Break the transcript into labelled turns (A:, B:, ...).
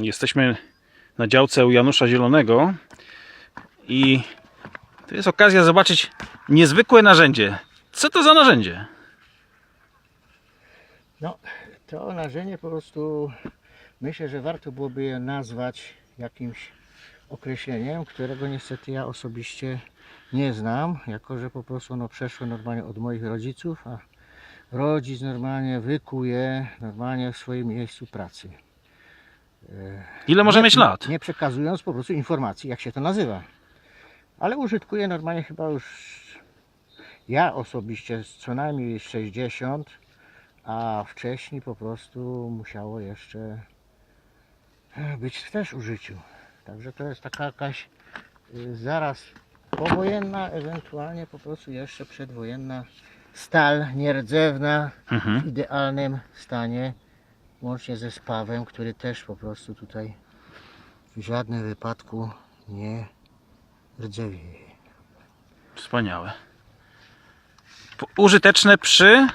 A: Jesteśmy na działce u Janusza Zielonego i to jest okazja zobaczyć niezwykłe narzędzie. Co to za narzędzie?
B: No, to narzędzie po prostu myślę, że warto byłoby je nazwać jakimś określeniem, którego niestety ja osobiście nie znam, jako że po prostu ono przeszło normalnie od moich rodziców, a rodzic normalnie wykuje normalnie w swoim miejscu pracy.
A: Ile może
B: nie,
A: mieć lat?
B: Nie przekazując po prostu informacji, jak się to nazywa. Ale użytkuję normalnie chyba już ja osobiście z co najmniej 60, a wcześniej po prostu musiało jeszcze e, być też użyciu. Także to jest taka jakaś y, zaraz powojenna, ewentualnie po prostu jeszcze przedwojenna stal nierdzewna
A: Mhm.
B: w idealnym stanie, łącznie ze spawem, który też po prostu tutaj w żadnym wypadku nie rdzewieje.
A: Wspaniałe. Użyteczne przy